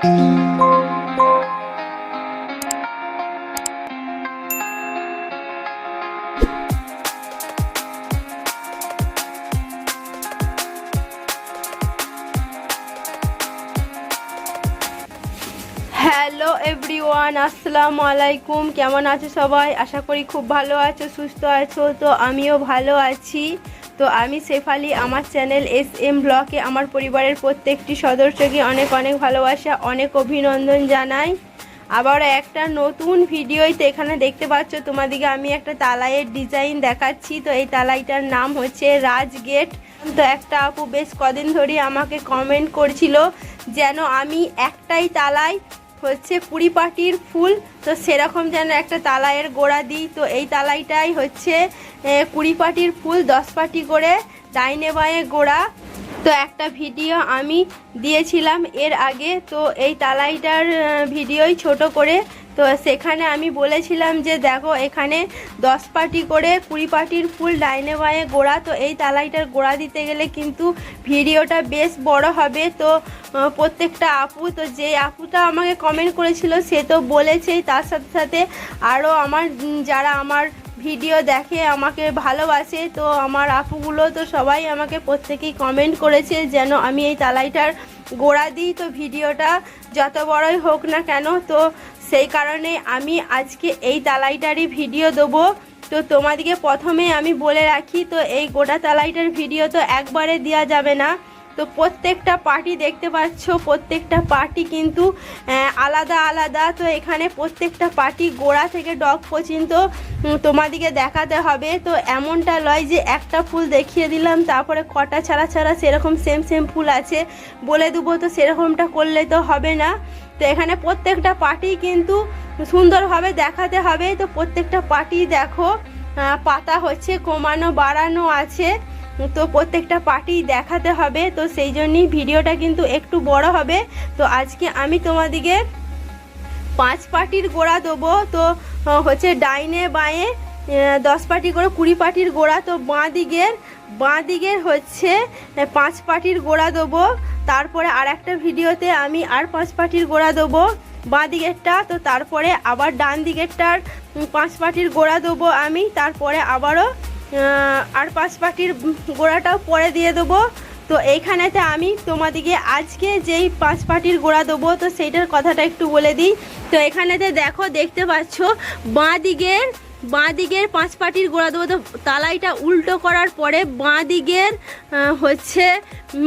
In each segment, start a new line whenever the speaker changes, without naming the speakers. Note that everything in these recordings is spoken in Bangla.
হ্যালো এভরিওয়ান আসসালামু আলাইকুম কেমন আছো সবাই আশা করি খুব ভালো আছো সুস্থ আছো তো আমিও ভালো আছি তো আমি শেফালি আমার চ্যানেল এস এম ব্লকে আমার পরিবারের প্রত্যেকটি সদস্যকে অনেক অনেক ভালোবাসা অনেক অভিনন্দন জানাই আবার একটা নতুন ভিডিওই তো এখানে দেখতে পাচ্ছ তোমাদেরকে আমি একটা তালাইয়ের ডিজাইন দেখাচ্ছি তো এই তালাইটার নাম হচ্ছে রাজ গেট তো একটা আপু বেশ কদিন ধরে আমাকে কমেন্ট করছিল যেন আমি একটাই তালাই হচ্ছে কুড়ি পাটির ফুল তো সেরকম যেন একটা তালাইয়ের গোড়া দিই তো এই তালাইটাই হচ্ছে কুড়ি পাটির ফুল দশ পাটি করে ডাইনে বাঁয়ে গোড়া তো একটা ভিডিও আমি দিয়েছিলাম এর আগে তো এই তালাইটার ভিডিওই ছোট করে তো সেখানে আমি বলেছিলাম যে দেখো এখানে দশ পাটি করে কুড়ি পাটির ফুল ডাইনে বাঁয়ে গোড়া তো এই তালাইটার গোড়া দিতে গেলে কিন্তু ভিডিওটা বেশ বড় হবে তো প্রত্যেকটা আপু তো যে আপুটা আমাকে কমেন্ট করেছিল সে তো বলেছেই তার সাথে সাথে আরও আমার যারা আমার ভিডিও দেখে আমাকে ভালোবাসে তো আমার আপুগুলো তো সবাই আমাকে প্রত্যেকেই কমেন্ট করেছে যেন আমি এই তালাইটার গোড়া দিই তো ভিডিওটা যত বড়ই হোক না কেন তো সেই কারণে আমি আজকে এই তালাইটারই ভিডিও দেবো তো তোমাদেরকে প্রথমে আমি বলে রাখি তো এই গোটা তালাইটার ভিডিও তো একবারে দেওয়া যাবে না তো প্রত্যেকটা পার্টি দেখতে পাচ্ছ প্রত্যেকটা পার্টি কিন্তু আলাদা আলাদা তো এখানে প্রত্যেকটা পার্টি গোড়া থেকে ডগ পর্যন্ত তোমাদেরকে দেখাতে হবে তো এমনটা লয় যে একটা ফুল দেখিয়ে দিলাম তারপরে কটা ছাড়া ছাড়া সেরকম সেম সেম ফুল আছে বলে দেবো তো সেরকমটা করলে তো হবে না তো এখানে প্রত্যেকটা পার্টি কিন্তু সুন্দরভাবে দেখাতে হবে তো প্রত্যেকটা পার্টি দেখো পাতা হচ্ছে কমানো বাড়ানো আছে তো প্রত্যেকটা পার্টি দেখাতে হবে তো সেই জন্যই ভিডিওটা কিন্তু একটু বড় হবে তো আজকে আমি তোমাদিকে পাঁচ পার্টির গোড়া দেবো তো হচ্ছে ডাইনে বাঁয়ে দশ পার্টি করে কুড়ি পার্টির গোড়া তো বাঁ দিকের বাঁ দিকের হচ্ছে পাঁচ পাটির গোড়া দেবো তারপরে আর একটা ভিডিওতে আমি আর পাঁচ পাটির গোড়া দেবো বাঁ দিকেরটা তো তারপরে আবার ডান দিকেরটার পাঁচ পাটির গোড়া দেবো আমি তারপরে আবারও আর পাঁচ পাটির গোড়াটাও পরে দিয়ে দেবো তো এইখানেতে আমি তোমাদিকে আজকে যেই পাঁচ পাটির গোড়া দেবো তো সেইটার কথাটা একটু বলে দিই তো এখানেতে দেখো দেখতে পাচ্ছ বাঁ দিকের বাঁ দিকের পাঁচ পাটির গোড়া দেবো তো তালাইটা উল্টো করার পরে বাঁ দিকের হচ্ছে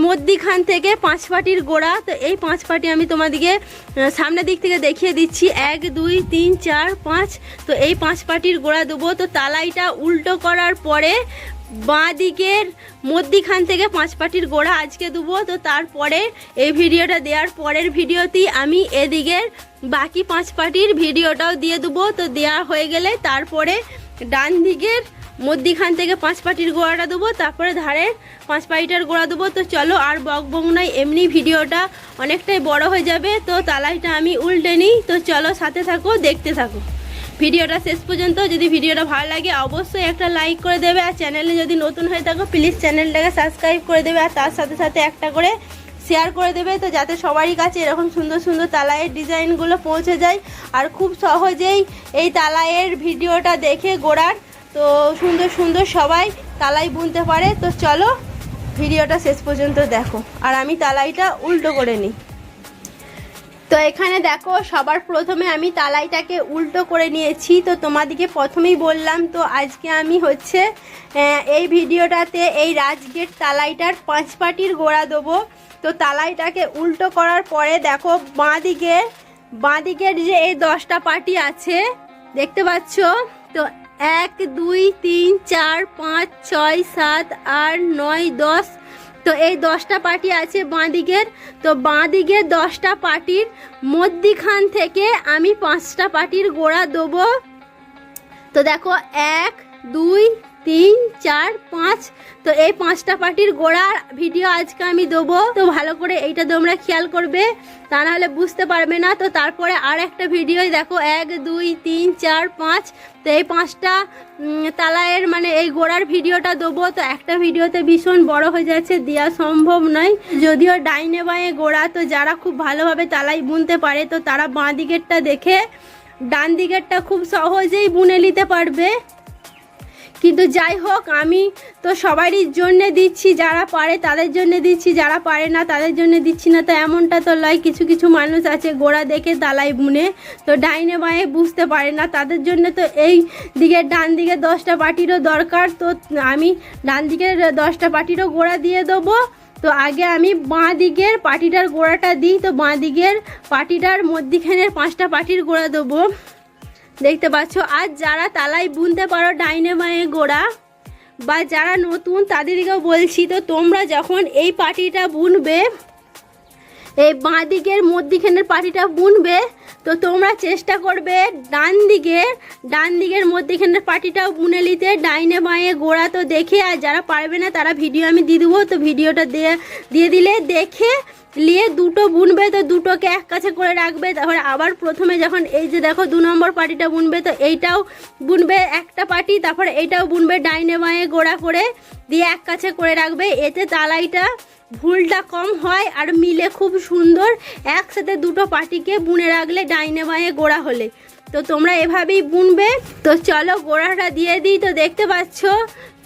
মধ্যিখান থেকে পাঁচ পাটির গোড়া তো এই পাঁচ পাটি আমি তোমাদিকে সামনের দিক থেকে দেখিয়ে দিচ্ছি এক দুই তিন চার পাঁচ তো এই পাঁচ পাটির গোড়া দেবো তো তালাইটা উল্টো করার পরে বাঁ দিকের মধ্যিখান থেকে পাঁচ পাটির গোড়া আজকে দেবো তো তারপরে এই ভিডিওটা দেওয়ার পরের ভিডিওতেই আমি এদিকের বাকি পাঁচ পাটির ভিডিওটাও দিয়ে দেবো তো দেওয়া হয়ে গেলে তারপরে ডান দিকের মধ্যিখান থেকে পাঁচ পাটির গোড়াটা দেবো তারপরে ধারে পাঁচ পাটিটার গোড়া দেবো তো চলো আর বক বক নয় এমনি ভিডিওটা অনেকটাই বড় হয়ে যাবে তো তালাইটা আমি উল্টে নিই তো চলো সাথে থাকো দেখতে থাকো ভিডিওটা শেষ পর্যন্ত যদি ভিডিওটা ভালো লাগে অবশ্যই একটা লাইক করে দেবে আর চ্যানেলে যদি নতুন হয়ে থাকো প্লিজ চ্যানেলটাকে সাবস্ক্রাইব করে দেবে আর তার সাথে সাথে একটা করে শেয়ার করে দেবে তো যাতে সবারই কাছে এরকম সুন্দর সুন্দর তালায়ের ডিজাইনগুলো পৌঁছে যায় আর খুব সহজেই এই তালায়ের ভিডিওটা দেখে গোড়ার তো সুন্দর সুন্দর সবাই তালাই বুনতে পারে তো চলো ভিডিওটা শেষ পর্যন্ত দেখো আর আমি তালাইটা উল্টো করে নিই তো এখানে দেখো সবার প্রথমে আমি তালাইটাকে উল্টো করে নিয়েছি তো তোমাদেরকে প্রথমেই বললাম তো আজকে আমি হচ্ছে এই ভিডিওটাতে এই রাজগেট তালাইটার পাঁচ পাটির গোড়া দেবো তো তালাইটাকে উল্টো করার পরে দেখো বাঁ বাঁদিকের বাঁ দিকের যে এই দশটা পাটি আছে দেখতে পাচ্ছ তো এক দুই তিন চার পাঁচ ছয় সাত আট নয় দশ তো এই দশটা পার্টি আছে বাঁ দিকের তো বাঁ দিকের দশটা পার্টির মধ্যিখান থেকে আমি পাঁচটা পার্টির গোড়া দেবো তো দেখো এক দুই তিন চার পাঁচ তো এই পাঁচটা পার্টির গোড়ার ভিডিও আজকে আমি দেবো তো ভালো করে এইটা তোমরা খেয়াল করবে তা নাহলে বুঝতে পারবে না তো তারপরে আর একটা ভিডিও দেখো এক দুই তিন চার পাঁচ তো এই পাঁচটা তালায়ের মানে এই গোড়ার ভিডিওটা দেবো তো একটা ভিডিওতে ভীষণ বড় হয়ে যাচ্ছে দেওয়া সম্ভব নয় যদিও ডাইনে বাঁয়ে গোড়া তো যারা খুব ভালোভাবে তালাই বুনতে পারে তো তারা বাঁ দিকেরটা দেখে ডান দিকেরটা খুব সহজেই বুনে নিতে পারবে কিন্তু যাই হোক আমি তো সবারই জন্যে দিচ্ছি যারা পারে তাদের জন্য দিচ্ছি যারা পারে না তাদের জন্য দিচ্ছি না তো এমনটা তো লয় কিছু কিছু মানুষ আছে গোড়া দেখে দালাই বুনে তো ডাইনে বাঁয়ে বুঝতে পারে না তাদের জন্য তো এই দিকে ডান দিকে দশটা পাটিরও দরকার তো আমি ডান দিকের দশটা পাটিরও গোড়া দিয়ে দেবো তো আগে আমি বাঁ দিকের পাটিটার গোড়াটা দিই তো বাঁ দিকের পাটিটার মধ্যিখানের পাঁচটা পাটির গোড়া দেবো দেখতে পাচ্ছ আর যারা তালাই বুনতে পারো ডাইনে বাঁয়ে গোড়া বা যারা নতুন তাদেরকেও বলছি তো তোমরা যখন এই পাটিটা বুনবে এই বাঁ দিকের মধ্যিখানের পাটিটা বুনবে তো তোমরা চেষ্টা করবে ডান দিকে ডান দিকের মধ্যিখানের পাটিটাও বুনে নিতে ডাইনে বাঁয়ে গোড়া তো দেখে আর যারা পারবে না তারা ভিডিও আমি দিয়ে দেবো তো ভিডিওটা দিয়ে দিয়ে দিলে দেখে নিয়ে দুটো বুনবে তো দুটোকে এক কাছে করে রাখবে তারপরে আবার প্রথমে যখন এই যে দেখো দু নম্বর পার্টিটা বুনবে তো এইটাও বুনবে একটা পার্টি তারপরে এইটাও বুনবে ডাইনে বাঁয়ে গোড়া করে দিয়ে এক কাছে করে রাখবে এতে তালাইটা ভুলটা কম হয় আর মিলে খুব সুন্দর একসাথে দুটো পার্টিকে বুনে রাখলে ডাইনে বাঁয়ে গোড়া হলে তো তোমরা এভাবেই বুনবে তো চলো গোড়াটা দিয়ে দিই তো দেখতে পাচ্ছ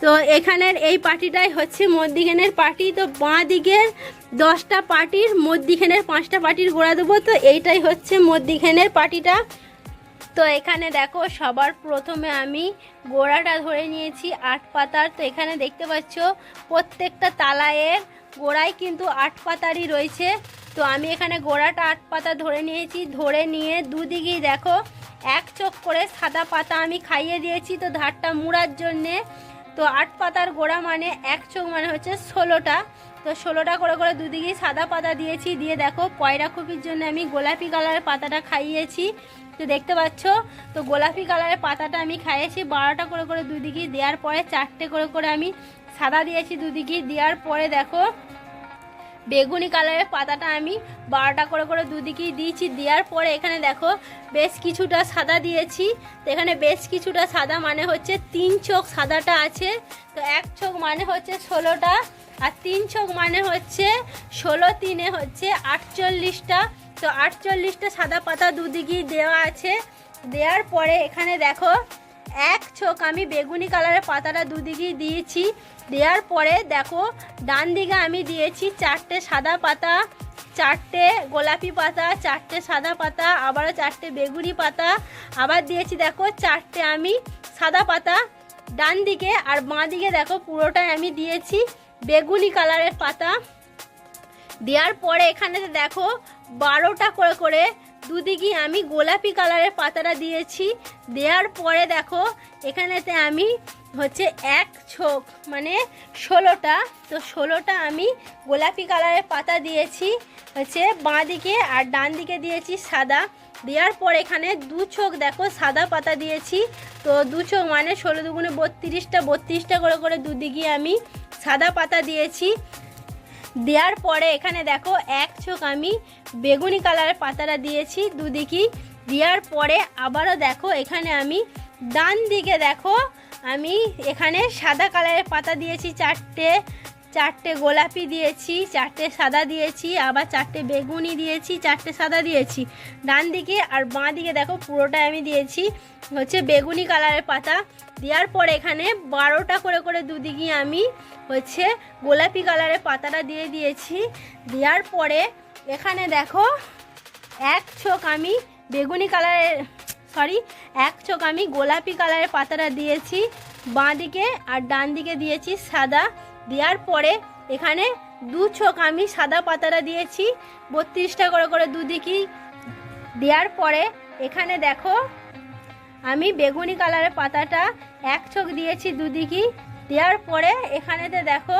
তো এখানের এই পার্টিটাই হচ্ছে মধ্যিখানের পার্টি তো বাঁ দিকের দশটা পার্টির মধ্যিখানের পাঁচটা পার্টির গোড়া দেবো তো এইটাই হচ্ছে মধ্যিখানের পার্টিটা তো এখানে দেখো সবার প্রথমে আমি গোড়াটা ধরে নিয়েছি আট পাতার তো এখানে দেখতে পাচ্ছ প্রত্যেকটা তালায়ের গোড়ায় কিন্তু আট পাতারই রয়েছে তো আমি এখানে গোড়াটা আট পাতা ধরে নিয়েছি ধরে নিয়ে দুদিকেই দেখো এক চোখ করে সাদা পাতা আমি খাইয়ে দিয়েছি তো ধারটা মুড়ার জন্যে তো আট পাতার গোড়া মানে এক চোখ মানে হচ্ছে ষোলোটা তো ষোলোটা করে করে দুদিকেই সাদা পাতা দিয়েছি দিয়ে দেখো পয়রা কপির জন্য আমি গোলাপি কালারের পাতাটা খাইয়েছি তো দেখতে পাচ্ছ তো গোলাপি কালারের পাতাটা আমি খাইয়েছি বারোটা করে করে দুদিকেই দেওয়ার পরে চারটে করে করে আমি সাদা দিয়েছি দুদিকেই দেওয়ার পরে দেখো বেগুনি কালারের পাতাটা আমি বারোটা করে করে দুদিকেই দিয়েছি দেওয়ার পরে এখানে দেখো বেশ কিছুটা সাদা দিয়েছি তো এখানে বেশ কিছুটা সাদা মানে হচ্ছে তিন চোখ সাদাটা আছে তো এক চোখ মানে হচ্ছে ষোলোটা আর তিন চোখ মানে হচ্ছে ষোলো তিনে হচ্ছে আটচল্লিশটা তো আটচল্লিশটা সাদা পাতা দুদিকেই দেওয়া আছে দেওয়ার পরে এখানে দেখো এক চোখ আমি বেগুনি কালারের পাতাটা দুদিকেই দিয়েছি দেওয়ার পরে দেখো ডান দিকে আমি দিয়েছি চারটে সাদা পাতা চারটে গোলাপি পাতা চারটে সাদা পাতা আবারও চারটে বেগুনি পাতা আবার দিয়েছি দেখো চারটে আমি সাদা পাতা ডান দিকে আর বাঁ দিকে দেখো পুরোটাই আমি দিয়েছি বেগুনি কালারের পাতা দেওয়ার পরে এখানে দেখো বারোটা করে করে দুদিকে আমি গোলাপি কালারের পাতাটা দিয়েছি দেওয়ার পরে দেখো এখানেতে আমি হচ্ছে এক ছোক মানে ষোলোটা তো ষোলোটা আমি গোলাপি কালারের পাতা দিয়েছি হচ্ছে বাঁ দিকে আর ডান দিকে দিয়েছি সাদা দেওয়ার পর এখানে দু চোখ দেখো সাদা পাতা দিয়েছি তো দু চোখ মানে ষোলো দুগুণে বত্রিশটা বত্রিশটা করে করে দুদিকে আমি সাদা পাতা দিয়েছি দেওয়ার পরে এখানে দেখো এক ছোক আমি বেগুনি কালারের পাতাটা দিয়েছি দুদিকেই দেওয়ার পরে আবারও দেখো এখানে আমি ডান দিকে দেখো আমি এখানে সাদা কালারের পাতা দিয়েছি চারটে চারটে গোলাপি দিয়েছি চারটে সাদা দিয়েছি আবার চারটে বেগুনি দিয়েছি চারটে সাদা দিয়েছি ডান দিকে আর বাঁ দিকে দেখো পুরোটা আমি দিয়েছি হচ্ছে বেগুনি কালারের পাতা দেওয়ার পর এখানে বারোটা করে করে দুদিকে আমি হচ্ছে গোলাপি কালারের পাতাটা দিয়ে দিয়েছি দেওয়ার পরে এখানে দেখো এক ছোক আমি বেগুনি কালারের সরি এক চোখ আমি গোলাপি কালারের পাতাটা দিয়েছি বাঁ দিকে আর ডান দিকে দিয়েছি সাদা দেওয়ার পরে এখানে দু চোখ আমি সাদা পাতাটা দিয়েছি বত্রিশটা করে করে দুদিকেই দেওয়ার পরে এখানে দেখো আমি বেগুনি কালারের পাতাটা এক চোখ দিয়েছি দুদিকেই দেওয়ার পরে এখানেতে দেখো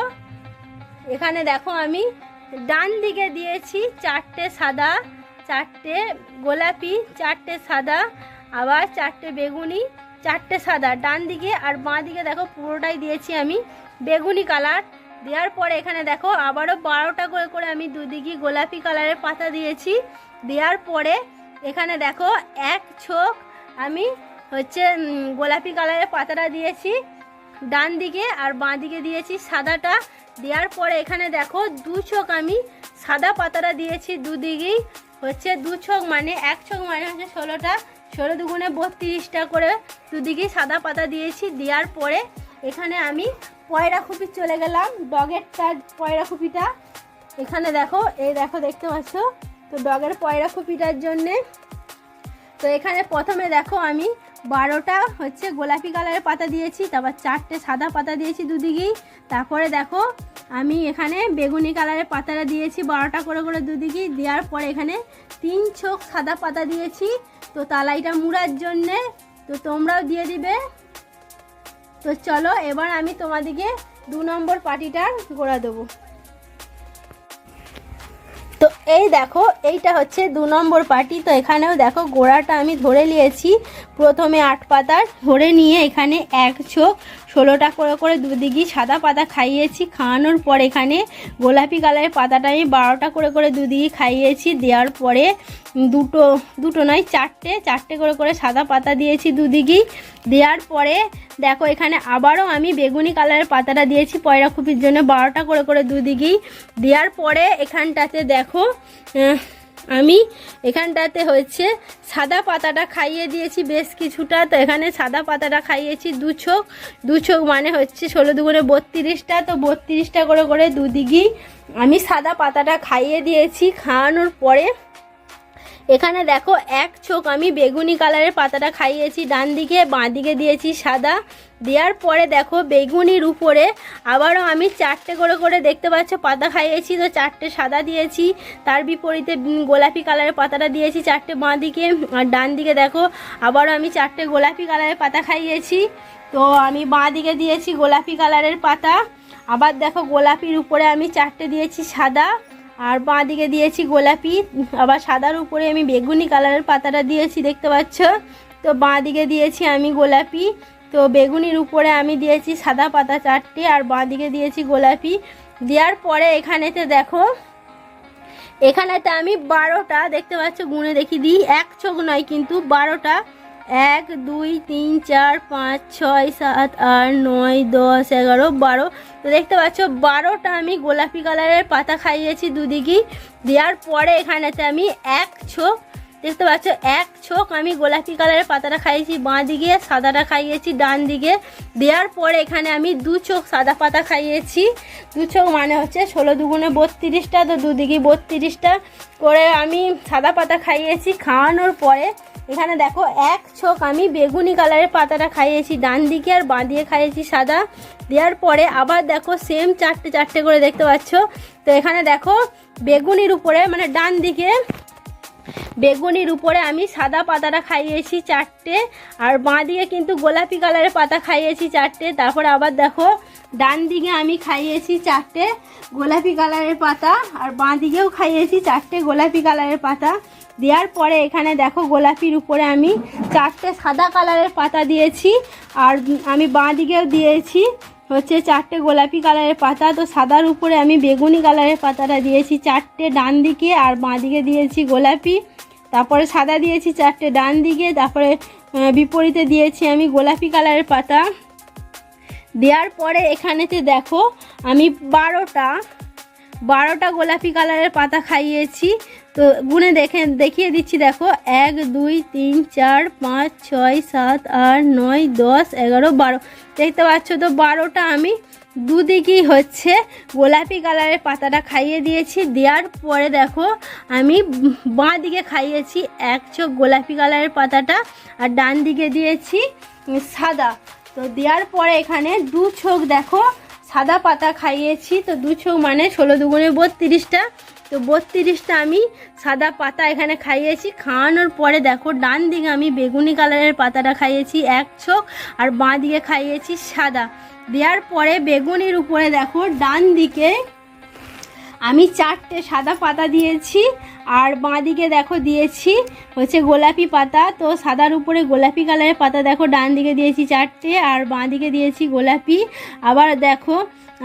এখানে দেখো আমি ডান দিকে দিয়েছি চারটে সাদা চারটে গোলাপি চারটে সাদা আবার চারটে বেগুনি চারটে সাদা ডান দিকে আর বাঁ দিকে দেখো পুরোটাই দিয়েছি আমি বেগুনি কালার দেওয়ার পরে এখানে দেখো আবারও বারোটা করে করে আমি দুদিকে গোলাপি কালারের পাতা দিয়েছি দেওয়ার পরে এখানে দেখো এক ছোক আমি হচ্ছে গোলাপি কালারের পাতাটা দিয়েছি ডান দিকে আর বাঁ দিকে দিয়েছি সাদাটা দেওয়ার পরে এখানে দেখো দু চোখ আমি সাদা পাতাটা দিয়েছি দুদিকেই হচ্ছে দু ছোক মানে এক ছোক মানে হচ্ছে ষোলোটা ষোলো দুগুণে বত্রিশটা করে দুদিকে সাদা পাতা দিয়েছি দেওয়ার পরে এখানে আমি পয়রা খুপি চলে গেলাম ডগেরটা পয়রা খুপিটা এখানে দেখো এই দেখো দেখতে পাচ্ছ তো ডগের পয়রা খুপিটার জন্যে তো এখানে প্রথমে দেখো আমি বারোটা হচ্ছে গোলাপি কালারের পাতা দিয়েছি তারপর চারটে সাদা পাতা দিয়েছি দুদিকেই তারপরে দেখো আমি এখানে বেগুনি কালারের পাতাটা দিয়েছি বারোটা করে করে দুদিকেই দেওয়ার পরে এখানে তিন ছোক সাদা পাতা দিয়েছি তো তালাইটা মুড়ার জন্যে তো তোমরাও দিয়ে দিবে তো চলো এবার আমি তোমাদেরকে দু নম্বর পাটিটা গোড়া দেবো তো এই দেখো এইটা হচ্ছে দু নম্বর পাটি তো এখানেও দেখো গোড়াটা আমি ধরে নিয়েছি প্রথমে আট পাতার ধরে নিয়ে এখানে এক ছোক ষোলোটা করে করে দুদিকে সাদা পাতা খাইয়েছি খাওয়ানোর পর এখানে গোলাপি কালারের পাতাটা আমি বারোটা করে করে দুদিকে খাইয়েছি দেওয়ার পরে দুটো দুটো নয় চারটে চারটে করে করে সাদা পাতা দিয়েছি দুদিকেই দেওয়ার পরে দেখো এখানে আবারও আমি বেগুনি কালারের পাতাটা দিয়েছি পয়রা খুপির জন্য বারোটা করে করে দুদিকেই দেওয়ার পরে এখানটাতে দেখো আমি এখানটাতে হচ্ছে সাদা পাতাটা খাইয়ে দিয়েছি বেশ কিছুটা তো এখানে সাদা পাতাটা খাইয়েছি দু ছোক দু ছোক মানে হচ্ছে ষোলো দুগুণে বত্রিশটা তো বত্রিশটা করে করে দুদিকেই আমি সাদা পাতাটা খাইয়ে দিয়েছি খাওয়ানোর পরে এখানে দেখো এক চোখ আমি বেগুনি কালারের পাতাটা খাইয়েছি ডান দিকে বাঁ দিকে দিয়েছি সাদা দেওয়ার পরে দেখো বেগুনির উপরে আবারও আমি চারটে করে করে দেখতে পাচ্ছ পাতা খাইয়েছি তো চারটে সাদা দিয়েছি তার বিপরীতে গোলাপি কালারের পাতাটা দিয়েছি চারটে বাঁ দিকে আর ডান দিকে দেখো আবারও আমি চারটে গোলাপি কালারের পাতা খাইয়েছি তো আমি বাঁ দিকে দিয়েছি গোলাপি কালারের পাতা আবার দেখো গোলাপির উপরে আমি চারটে দিয়েছি সাদা আর বাঁ দিকে দিয়েছি গোলাপি আবার সাদার উপরে আমি বেগুনি কালারের পাতাটা দিয়েছি দেখতে পাচ্ছ তো বাঁ দিকে দিয়েছি আমি গোলাপি তো বেগুনির উপরে আমি দিয়েছি সাদা পাতা চারটে আর বাঁ দিকে দিয়েছি গোলাপি দেওয়ার পরে এখানেতে দেখো এখানেতে আমি বারোটা দেখতে পাচ্ছ গুনে দেখি দিই এক ছোক নয় কিন্তু বারোটা এক দুই তিন চার পাঁচ ছয় সাত আট নয় দশ এগারো বারো তো দেখতে পাচ্ছ বারোটা আমি গোলাপি কালারের পাতা খাইয়েছি দুদিকেই দেওয়ার পরে এখানেতে আমি এক ছো দেখতে পাচ্ছ এক ছোক আমি গোলাপি কালারের পাতাটা খাইয়েছি বাঁ দিকে সাদাটা খাইয়েছি ডান দিকে দেওয়ার পরে এখানে আমি দু চোখ সাদা পাতা খাইয়েছি দু চোখ মানে হচ্ছে ষোলো দুগুণে বত্রিশটা তো দুদিকে বত্রিশটা করে আমি সাদা পাতা খাইয়েছি খাওয়ানোর পরে এখানে দেখো এক ছোক আমি বেগুনি কালারের পাতাটা খাইয়েছি ডান দিকে আর বাঁ দিয়ে খাইয়েছি সাদা দেওয়ার পরে আবার দেখো সেম চারটে চারটে করে দেখতে পাচ্ছ তো এখানে দেখো বেগুনির উপরে মানে ডান দিকে বেগুনির উপরে আমি সাদা পাতাটা খাইয়েছি চারটে আর বাঁ দিকে কিন্তু গোলাপি কালারের পাতা খাইয়েছি চারটে তারপর আবার দেখো ডান দিকে আমি খাইয়েছি চারটে গোলাপি কালারের পাতা আর বাঁ দিকেও খাইয়েছি চারটে গোলাপি কালারের পাতা দেওয়ার পরে এখানে দেখো গোলাপির উপরে আমি চারটে সাদা কালারের পাতা দিয়েছি আর আমি বাঁ দিকেও দিয়েছি হচ্ছে চারটে গোলাপি কালারের পাতা তো সাদার উপরে আমি বেগুনি কালারের পাতাটা দিয়েছি চারটে ডান দিকে আর বাঁ দিকে দিয়েছি গোলাপি তারপরে সাদা দিয়েছি চারটে ডান দিকে তারপরে বিপরীতে দিয়েছি আমি গোলাপি কালারের পাতা দেওয়ার পরে এখানেতে দেখো আমি বারোটা বারোটা গোলাপি কালারের পাতা খাইয়েছি তো গুনে দেখে দেখিয়ে দিচ্ছি দেখো এক দুই তিন চার পাঁচ ছয় সাত আট নয় দশ এগারো বারো দেখতে পাচ্ছ তো বারোটা আমি দুদিকেই হচ্ছে গোলাপি কালারের পাতাটা খাইয়ে দিয়েছি দেওয়ার পরে দেখো আমি বাঁ দিকে খাইয়েছি এক চোখ গোলাপি কালারের পাতাটা আর ডান দিকে দিয়েছি সাদা তো দেওয়ার পরে এখানে দু চোখ দেখো সাদা পাতা খাইয়েছি তো দু চোখ মানে ষোলো দুগুণে বত্রিশটা তো বত্রিশটা আমি সাদা পাতা এখানে খাইয়েছি খাওয়ানোর পরে দেখো ডান দিকে আমি বেগুনি কালারের পাতাটা খাইয়েছি এক ছোক আর বাঁ দিকে খাইয়েছি সাদা দেওয়ার পরে বেগুনির উপরে দেখো ডান দিকে আমি চারটে সাদা পাতা দিয়েছি আর বাঁ দিকে দেখো দিয়েছি হচ্ছে গোলাপি পাতা তো সাদার উপরে গোলাপি কালারের পাতা দেখো ডান দিকে দিয়েছি চারটে আর বাঁ দিকে দিয়েছি গোলাপি আবার দেখো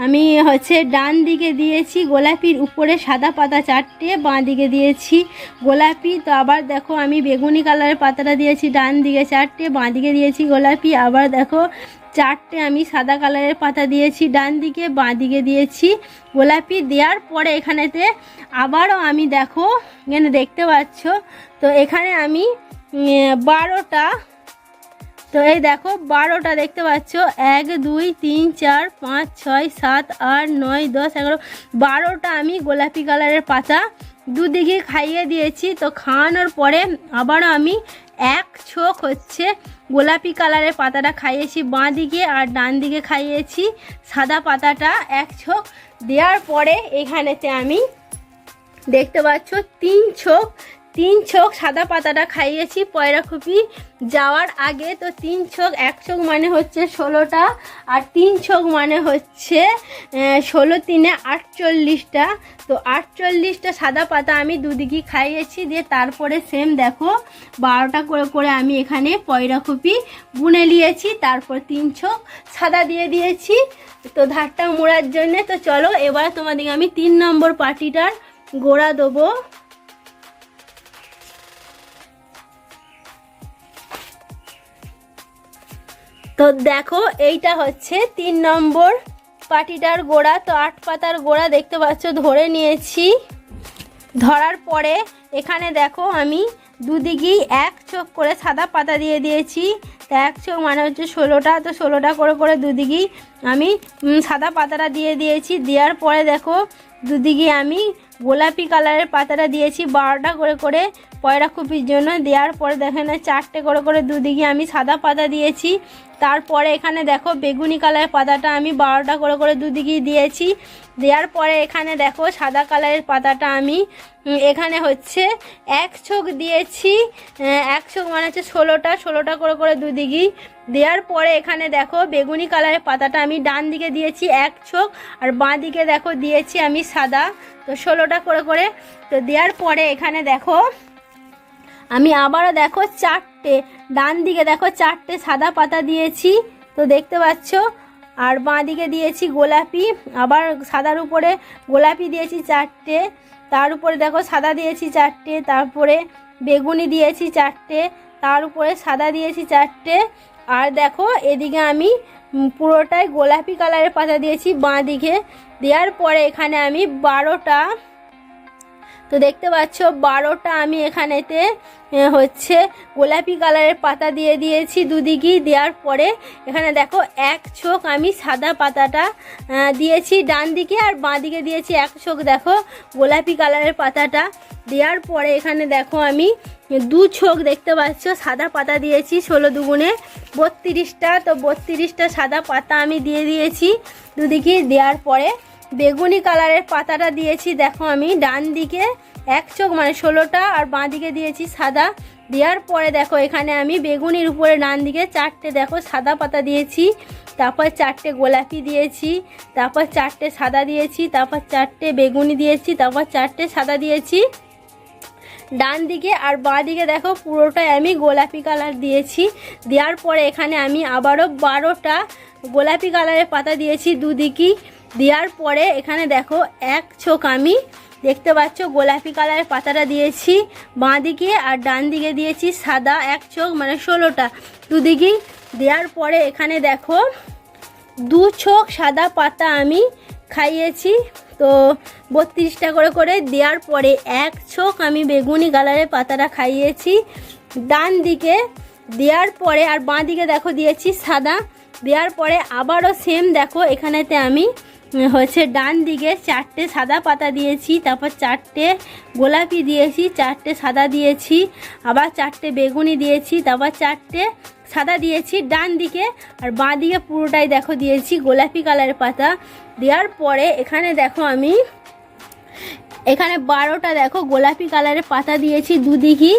আমি হচ্ছে ডান দিকে দিয়েছি গোলাপির উপরে সাদা পাতা চারটে বাঁ দিকে দিয়েছি গোলাপি তো আবার দেখো আমি বেগুনি কালারের পাতাটা দিয়েছি ডান দিকে চারটে বাঁ দিকে দিয়েছি গোলাপি আবার দেখো চারটে আমি সাদা কালারের পাতা দিয়েছি ডান দিকে বাঁ দিকে দিয়েছি গোলাপি দেওয়ার পরে এখানেতে আবারও আমি দেখো এখানে দেখতে পাচ্ছ তো এখানে আমি বারোটা তো এই দেখো বারোটা দেখতে পাচ্ছ এক দুই তিন চার পাঁচ ছয় সাত আট নয় দশ এগারো বারোটা আমি গোলাপি কালারের পাতা দুদিকে খাইয়ে দিয়েছি তো খাওয়ানোর পরে আবারও আমি এক ছোক হচ্ছে গোলাপি কালারের পাতাটা খাইয়েছি বাঁ দিকে আর ডান দিকে খাইয়েছি সাদা পাতাটা এক ছোক দেওয়ার পরে এখানেতে আমি দেখতে পাচ্ছ তিন ছোক তিন ছোক সাদা পাতাটা খাইয়েছি পয়রা খুপি যাওয়ার আগে তো তিন ছোক এক ছোক মানে হচ্ছে ষোলোটা আর তিন ছোক মানে হচ্ছে ষোলো তিনে আটচল্লিশটা তো আটচল্লিশটা সাদা পাতা আমি দুদিকে খাইয়েছি দিয়ে তারপরে সেম দেখো বারোটা করে করে আমি এখানে পয়রা খুপি বুনে নিয়েছি তারপর তিন ছোক সাদা দিয়ে দিয়েছি তো ধারটা মোড়ার জন্যে তো চলো এবার তোমাদেরকে আমি তিন নম্বর পার্টিটার গোড়া দেবো তো দেখো এইটা হচ্ছে তিন নম্বর পাটিটার গোড়া তো আট পাতার গোড়া দেখতে পাচ্ছ ধরে নিয়েছি ধরার পরে এখানে দেখো আমি দুদিকেই এক চোখ করে সাদা পাতা দিয়ে দিয়েছি তো এক চোখ মানে হচ্ছে ষোলোটা তো ষোলোটা করে করে দুদিকেই আমি সাদা পাতাটা দিয়ে দিয়েছি দেওয়ার পরে দেখো দুদিকে আমি গোলাপি কালারের পাতাটা দিয়েছি বারোটা করে করে পয়রাকুপির জন্য দেওয়ার পরে দেখেন চারটে করে করে দুদিকে আমি সাদা পাতা দিয়েছি তারপরে এখানে দেখো বেগুনি কালারের পাতাটা আমি বারোটা করে করে দুদিকেই দিয়েছি দেওয়ার পরে এখানে দেখো সাদা কালারের পাতাটা আমি এখানে হচ্ছে এক ছোক দিয়েছি এক ছোক মানে হচ্ছে ষোলোটা ষোলোটা করে করে দুদিকেই দেওয়ার পরে এখানে দেখো বেগুনি কালারের পাতাটা আমি ডান দিকে দিয়েছি এক ছোক আর বাঁ দিকে দেখো দিয়েছি আমি সাদা তো ষোলোটা করে করে তো দেওয়ার পরে এখানে দেখো আমি আবারও দেখো চারটে ডান দিকে দেখো চারটে সাদা পাতা দিয়েছি তো দেখতে পাচ্ছ আর বাঁ দিকে দিয়েছি গোলাপি আবার সাদার উপরে গোলাপি দিয়েছি চারটে তার উপরে দেখো সাদা দিয়েছি চারটে তারপরে বেগুনি দিয়েছি চারটে তার উপরে সাদা দিয়েছি চারটে আর দেখো এদিকে আমি পুরোটাই গোলাপি কালারের পাতা দিয়েছি বাঁ দিকে দেওয়ার পরে এখানে আমি বারোটা তো দেখতে পাচ্ছ বারোটা আমি এখানেতে হচ্ছে গোলাপি কালারের পাতা দিয়ে দিয়েছি দুদিকেই দেওয়ার পরে এখানে দেখো এক ছোক আমি সাদা পাতাটা দিয়েছি ডান দিকে আর বাঁ দিকে দিয়েছি এক ছোক দেখো গোলাপি কালারের পাতাটা দেওয়ার পরে এখানে দেখো আমি দু ছোক দেখতে পাচ্ছ সাদা পাতা দিয়েছি ষোলো দুগুণে বত্রিশটা তো বত্রিশটা সাদা পাতা আমি দিয়ে দিয়েছি দুদিকে দেওয়ার পরে বেগুনি কালারের পাতাটা দিয়েছি দেখো আমি ডান দিকে এক চোখ মানে ষোলোটা আর বাঁ দিকে দিয়েছি সাদা দেওয়ার পরে দেখো এখানে আমি বেগুনির উপরে ডান দিকে চারটে দেখো সাদা পাতা দিয়েছি তারপর চারটে গোলাপি দিয়েছি তারপর চারটে সাদা দিয়েছি তারপর চারটে বেগুনি দিয়েছি তারপর চারটে সাদা দিয়েছি ডান দিকে আর বাঁ দিকে দেখো পুরোটাই আমি গোলাপি কালার দিয়েছি দেওয়ার পরে এখানে আমি আবারও বারোটা গোলাপি কালারের পাতা দিয়েছি দুদিকেই দেওয়ার পরে এখানে দেখো এক ছোক আমি দেখতে পাচ্ছ গোলাপি কালারের পাতাটা দিয়েছি বাঁ দিকে আর ডান দিকে দিয়েছি সাদা এক চোখ মানে ষোলোটা দুদিকেই দেওয়ার পরে এখানে দেখো দু ছোক সাদা পাতা আমি খাইয়েছি তো বত্রিশটা করে করে দেওয়ার পরে এক ছোক আমি বেগুনি কালারের পাতাটা খাইয়েছি ডান দিকে দেওয়ার পরে আর বাঁ দিকে দেখো দিয়েছি সাদা দেওয়ার পরে আবারও সেম দেখো এখানেতে আমি হচ্ছে ডান দিকে চারটে সাদা পাতা দিয়েছি তারপর চারটে গোলাপি দিয়েছি চারটে সাদা দিয়েছি আবার চারটে বেগুনি দিয়েছি তারপর চারটে সাদা দিয়েছি ডান দিকে আর বাঁ দিকে পুরোটাই দেখো দিয়েছি গোলাপি কালারের পাতা দেওয়ার পরে এখানে দেখো আমি এখানে বারোটা দেখো গোলাপি কালারের পাতা দিয়েছি দুদিকই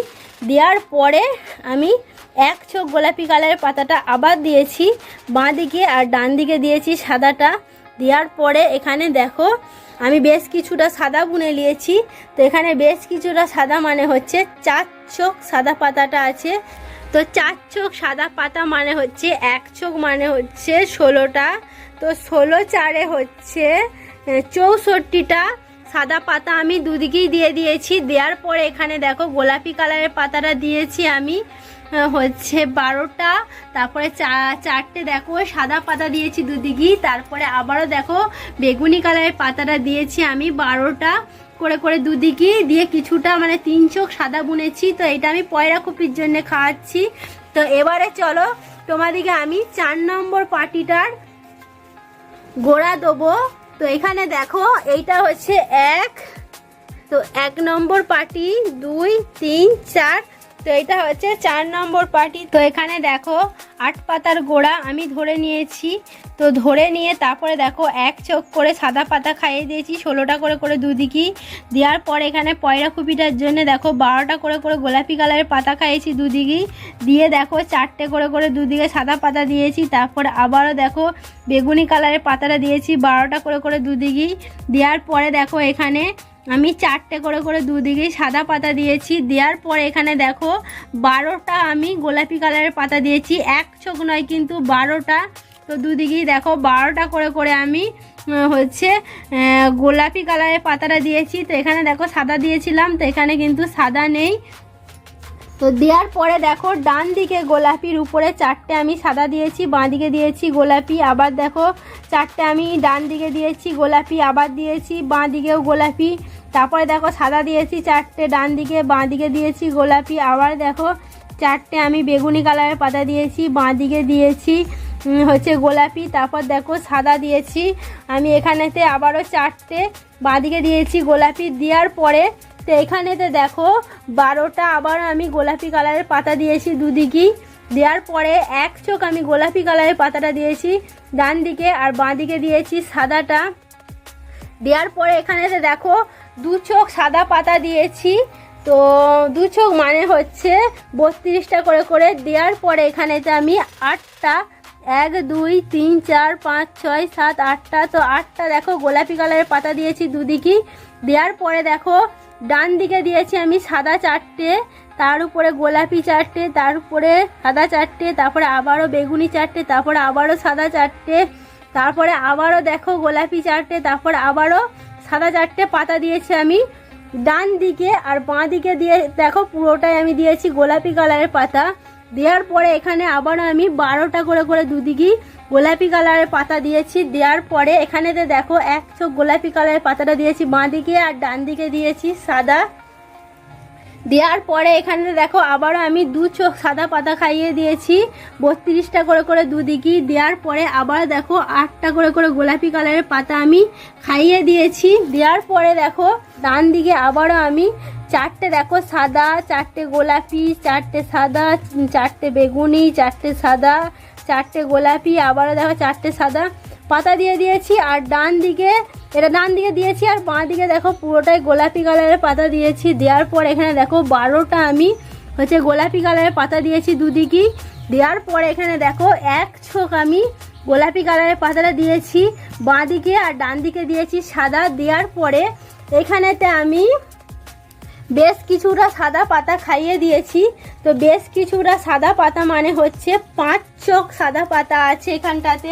দেওয়ার পরে আমি এক ছোক গোলাপি কালারের পাতাটা আবার দিয়েছি বাঁ দিকে আর ডান দিকে দিয়েছি সাদাটা দেওয়ার পরে এখানে দেখো আমি বেশ কিছুটা সাদা বুনে নিয়েছি তো এখানে বেশ কিছুটা সাদা মানে হচ্ছে চার চোখ সাদা পাতাটা আছে তো চার চোখ সাদা পাতা মানে হচ্ছে এক চোখ মানে হচ্ছে ষোলোটা তো ষোলো চারে হচ্ছে চৌষট্টিটা সাদা পাতা আমি দুদিকেই দিয়ে দিয়েছি দেওয়ার পরে এখানে দেখো গোলাপি কালারের পাতাটা দিয়েছি আমি হচ্ছে বারোটা তারপরে চারটে দেখো সাদা পাতা দিয়েছি দুদিকে তারপরে আবারও দেখো বেগুনি কালারের পাতাটা দিয়েছি আমি বারোটা করে করে দুদিকে দিয়ে কিছুটা মানে তিন চোখ সাদা বুনেছি তো এটা আমি পয়রা কপির জন্য খাওয়াচ্ছি তো এবারে চলো তোমাদিকে আমি চার নম্বর পার্টিটার গোড়া দেবো তো এখানে দেখো এইটা হচ্ছে এক তো এক নম্বর পাটি দুই তিন চার তো এটা হচ্ছে চার নম্বর পার্টি তো এখানে দেখো আট পাতার গোড়া আমি ধরে নিয়েছি তো ধরে নিয়ে তারপরে দেখো এক চোখ করে সাদা পাতা খাইয়ে দিয়েছি ষোলোটা করে করে দুদিকেই দেওয়ার পর এখানে পয়রা খুপিটার জন্য দেখো বারোটা করে করে গোলাপি কালারের পাতা খাইয়েছি দুদিকেই দিয়ে দেখো চারটে করে করে দুদিকে সাদা পাতা দিয়েছি তারপর আবারও দেখো বেগুনি কালারের পাতাটা দিয়েছি বারোটা করে করে দুদিকেই দেওয়ার পরে দেখো এখানে আমি চারটে করে করে দুদিকেই সাদা পাতা দিয়েছি দেওয়ার পর এখানে দেখো বারোটা আমি গোলাপি কালারের পাতা দিয়েছি এক চোখ নয় কিন্তু বারোটা তো দুদিকেই দেখো বারোটা করে করে আমি হচ্ছে গোলাপি কালারের পাতাটা দিয়েছি তো এখানে দেখো সাদা দিয়েছিলাম তো এখানে কিন্তু সাদা নেই তো দেওয়ার পরে দেখো ডান দিকে গোলাপির উপরে চারটে আমি সাদা দিয়েছি বাঁ দিকে দিয়েছি গোলাপি আবার দেখো চারটে আমি ডান দিকে দিয়েছি গোলাপি আবার দিয়েছি বাঁ দিকেও গোলাপি তারপরে দেখো সাদা দিয়েছি চারটে ডান দিকে বাঁ দিকে দিয়েছি গোলাপি আবার দেখো চারটে আমি বেগুনি কালারের পাতা দিয়েছি বাঁ দিকে দিয়েছি হচ্ছে গোলাপি তারপর দেখো সাদা দিয়েছি আমি এখানেতে আবারও চারটে বাঁদিকে দিয়েছি গোলাপি দেওয়ার পরে তো এখানেতে দেখো বারোটা আবার আমি গোলাপি কালারের পাতা দিয়েছি দুদিকেই দেওয়ার পরে এক চোখ আমি গোলাপি কালারের পাতাটা দিয়েছি ডান দিকে আর বাঁ দিকে দিয়েছি সাদাটা দেওয়ার পরে এখানেতে দেখো দু চোখ সাদা পাতা দিয়েছি তো দু চোখ মানে হচ্ছে বত্রিশটা করে করে দেওয়ার পরে এখানেতে আমি আটটা এক দুই তিন চার পাঁচ ছয় সাত আটটা তো আটটা দেখো গোলাপি কালারের পাতা দিয়েছি দুদিকেই দেওয়ার পরে দেখো ডান দিকে দিয়েছি আমি সাদা চারটে তার উপরে গোলাপি চারটে তার উপরে সাদা চারটে তারপরে আবারও বেগুনি চারটে তারপরে আবারও সাদা চারটে তারপরে আবারও দেখো গোলাপি চারটে তারপর আবারও সাদা চারটে পাতা দিয়েছি আমি ডান দিকে আর বাঁ দিকে দিয়ে দেখো পুরোটাই আমি দিয়েছি গোলাপি কালারের পাতা দেওয়ার পরে এখানে আবার আমি বারোটা করে করে দুদিকে গোলাপি কালারের পাতা দিয়েছি দেওয়ার পরে এখানেতে দেখো একশো গোলাপি কালারের পাতাটা দিয়েছি বাঁ দিকে আর ডান দিকে দিয়েছি সাদা দেওয়ার পরে এখানে দেখো আবারও আমি দু চোখ সাদা পাতা খাইয়ে দিয়েছি বত্রিশটা করে করে দুদিকেই দেওয়ার পরে আবার দেখো আটটা করে করে গোলাপি কালারের পাতা আমি খাইয়ে দিয়েছি দেওয়ার পরে দেখো ডান দিকে আবারও আমি চারটে দেখো সাদা চারটে গোলাপি চারটে সাদা চারটে বেগুনি চারটে সাদা চারটে গোলাপি আবারও দেখো চারটে সাদা পাতা দিয়ে দিয়েছি আর ডান দিকে এটা ডান দিকে দিয়েছি আর বাঁ দিকে দেখো পুরোটাই গোলাপি কালারের পাতা দিয়েছি দেওয়ার পর এখানে দেখো বারোটা আমি হচ্ছে গোলাপি কালারের পাতা দিয়েছি দুদিকেই দেওয়ার পর এখানে দেখো এক ছোক আমি গোলাপি কালারের পাতাটা দিয়েছি বাঁ দিকে আর ডান দিকে দিয়েছি সাদা দেওয়ার পরে এখানেতে আমি বেশ কিছুটা সাদা পাতা খাইয়ে দিয়েছি তো বেশ কিছুটা সাদা পাতা মানে হচ্ছে পাঁচ চোখ সাদা পাতা আছে এখানটাতে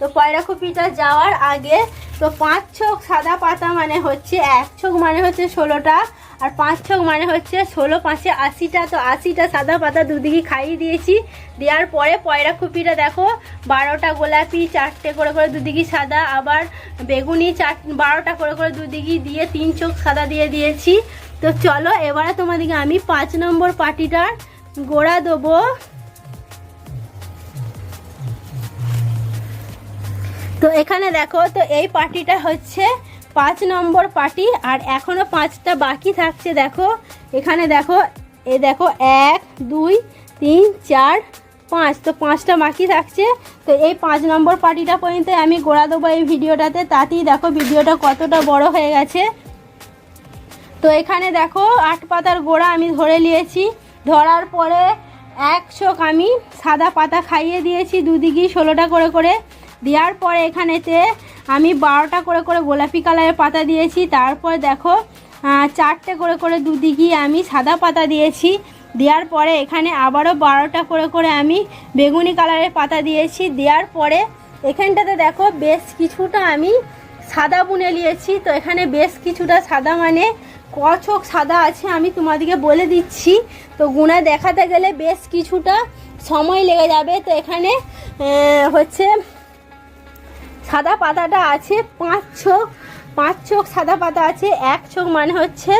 তো পয়রা কপিটা যাওয়ার আগে তো পাঁচ ছক সাদা পাতা মানে হচ্ছে এক ছক মানে হচ্ছে ষোলোটা আর পাঁচ ছক মানে হচ্ছে ষোলো পাঁচে আশিটা তো আশিটা সাদা পাতা দুদিকে খাইয়ে দিয়েছি দেওয়ার পরে পয়রা কুপিটা দেখো বারোটা গোলাপি চারটে করে করে দুদিকে সাদা আবার বেগুনি চার বারোটা করে করে দুদিকে দিয়ে তিন চোখ সাদা দিয়ে দিয়েছি তো চলো এবারে তোমাদেরকে আমি পাঁচ নম্বর পাটিটার গোড়া দেবো তো এখানে দেখো তো এই পার্টিটা হচ্ছে পাঁচ নম্বর পার্টি আর এখনও পাঁচটা বাকি থাকছে দেখো এখানে দেখো এ দেখো এক দুই তিন চার পাঁচ তো পাঁচটা বাকি থাকছে তো এই পাঁচ নম্বর পার্টিটা পর্যন্ত আমি গোড়া দেবো এই ভিডিওটাতে তাতেই দেখো ভিডিওটা কতটা বড় হয়ে গেছে তো এখানে দেখো আট পাতার গোড়া আমি ধরে নিয়েছি ধরার পরে এক চোখ আমি সাদা পাতা খাইয়ে দিয়েছি দুদিকেই ষোলোটা করে করে দেওয়ার পরে এখানেতে আমি বারোটা করে করে গোলাপি কালারের পাতা দিয়েছি তারপর দেখো চারটে করে করে দুদিকে আমি সাদা পাতা দিয়েছি দেওয়ার পরে এখানে আবারও বারোটা করে করে আমি বেগুনি কালারের পাতা দিয়েছি দেওয়ার পরে এখানটাতে দেখো বেশ কিছুটা আমি সাদা বুনে নিয়েছি তো এখানে বেশ কিছুটা সাদা মানে কছক সাদা আছে আমি তোমাদেরকে বলে দিচ্ছি তো গুনা দেখাতে গেলে বেশ কিছুটা সময় লেগে যাবে তো এখানে হচ্ছে সাদা পাতাটা আছে পাঁচ ছোক পাঁচ ছোক সাদা পাতা আছে এক ছোক মানে হচ্ছে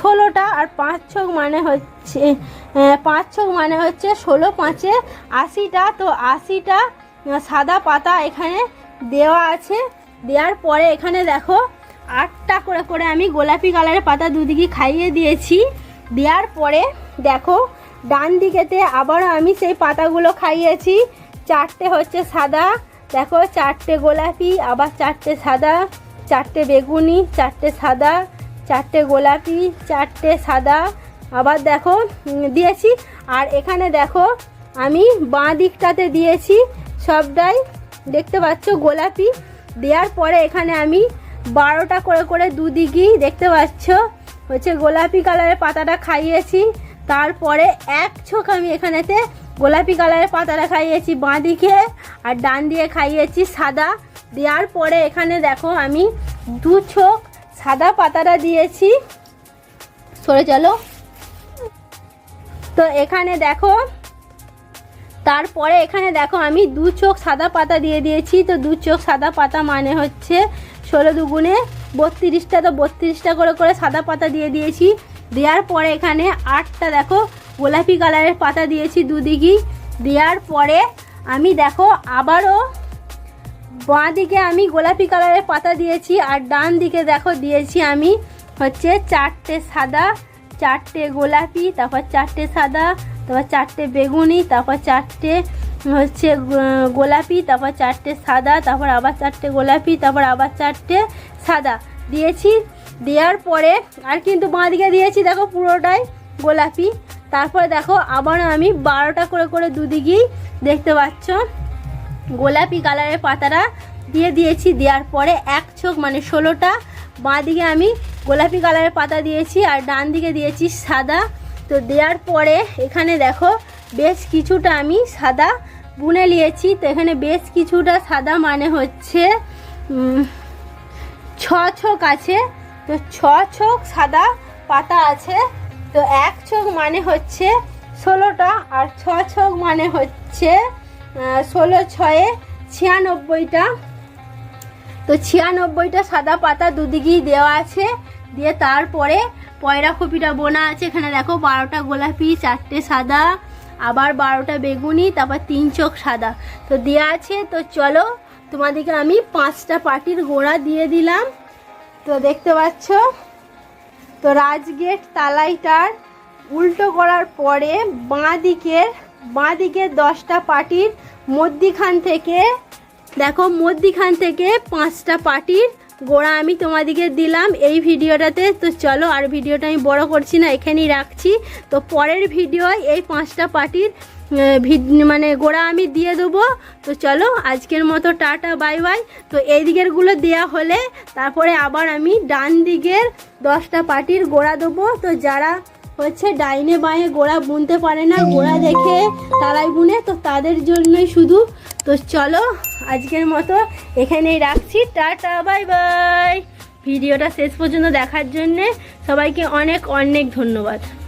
ষোলোটা আর পাঁচ ছোক মানে হচ্ছে পাঁচ ছোক মানে হচ্ছে ষোলো পাঁচে আশিটা তো আশিটা সাদা পাতা এখানে দেওয়া আছে দেওয়ার পরে এখানে দেখো আটটা করে করে আমি গোলাপি কালারের পাতা দুদিকে খাইয়ে দিয়েছি দেওয়ার পরে দেখো ডান দিকেতে আবারও আমি সেই পাতাগুলো খাইয়েছি চারটে হচ্ছে সাদা দেখো চারটে গোলাপি আবার চারটে সাদা চারটে বেগুনি চারটে সাদা চারটে গোলাপি চারটে সাদা আবার দেখো দিয়েছি আর এখানে দেখো আমি বাঁ দিকটাতে দিয়েছি সবটাই দেখতে পাচ্ছ গোলাপি দেওয়ার পরে এখানে আমি বারোটা করে করে দুদিকেই দেখতে পাচ্ছ হচ্ছে গোলাপি কালারের পাতাটা খাইয়েছি তারপরে এক ছোক আমি এখানেতে গোলাপি কালারের পাতাটা খাইয়েছি বাঁ দিকে আর ডান দিয়ে খাইয়েছি সাদা দেওয়ার পরে এখানে দেখো আমি দু ছোক সাদা পাতাটা দিয়েছি সরে চলো তো এখানে দেখো তারপরে এখানে দেখো আমি দু চোখ সাদা পাতা দিয়ে দিয়েছি তো দু চোখ সাদা পাতা মানে হচ্ছে ষোলো দুগুণে বত্রিশটা তো বত্রিশটা করে করে সাদা পাতা দিয়ে দিয়েছি দেওয়ার পরে এখানে আটটা দেখো গোলাপি কালারের পাতা দিয়েছি দুদিকেই দেওয়ার পরে আমি দেখো আবারও বাঁ দিকে আমি গোলাপি কালারের পাতা দিয়েছি আর ডান দিকে দেখো দিয়েছি আমি হচ্ছে চারটে সাদা চারটে গোলাপি তারপর চারটে সাদা তারপর চারটে বেগুনি তারপর চারটে হচ্ছে গোলাপি তারপর চারটে সাদা তারপর আবার চারটে গোলাপি তারপর আবার চারটে সাদা দিয়েছি দেওয়ার পরে আর কিন্তু বাঁ দিকে দিয়েছি দেখো পুরোটাই গোলাপি তারপরে দেখো আবার আমি বারোটা করে করে দুদিকেই দেখতে পাচ্ছ গোলাপি কালারের পাতাটা দিয়ে দিয়েছি দেওয়ার পরে এক ছোক মানে ষোলোটা বাঁ দিকে আমি গোলাপি কালারের পাতা দিয়েছি আর ডান দিকে দিয়েছি সাদা তো দেওয়ার পরে এখানে দেখো বেশ কিছুটা আমি সাদা বুনে নিয়েছি তো এখানে বেশ কিছুটা সাদা মানে হচ্ছে ছ ছোক আছে তো ছ ছোক সাদা পাতা আছে তো এক ছক মানে হচ্ছে ষোলোটা আর ছ ছক মানে হচ্ছে ষোলো ছয়ে ছিয়ানব্বইটা তো ছিয়ানব্বইটা সাদা পাতা দুদিকেই দেওয়া আছে দিয়ে তারপরে পয়রা কপিটা বোনা আছে এখানে দেখো বারোটা গোলাপি চারটে সাদা আবার বারোটা বেগুনি তারপর তিন চোখ সাদা তো দেওয়া আছে তো চলো তোমাদেরকে আমি পাঁচটা পাটির গোড়া দিয়ে দিলাম তো দেখতে পাচ্ছ তো রাজগেট তালাইটার উল্টো করার পরে বাঁ দিকের বাঁ দিকের দশটা পাটির মধ্যিখান থেকে দেখো মধ্যিখান থেকে পাঁচটা পাটির গোড়া আমি তোমাদিকে দিলাম এই ভিডিওটাতে তো চলো আর ভিডিওটা আমি বড় করছি না এখানেই রাখছি তো পরের ভিডিও এই পাঁচটা পাটির মানে গোড়া আমি দিয়ে দেবো তো চলো আজকের মতো টাটা বাই বাই তো এই দিকেরগুলো দেয়া হলে তারপরে আবার আমি ডান দিকের দশটা পাটির গোড়া দেবো তো যারা হচ্ছে ডাইনে বাঁয়ে গোড়া বুনতে পারে না গোড়া দেখে তারাই বুনে তো তাদের জন্যই শুধু তো চলো আজকের মতো এখানেই রাখছি টাটা বাই বাই ভিডিওটা শেষ পর্যন্ত দেখার জন্যে সবাইকে অনেক অনেক ধন্যবাদ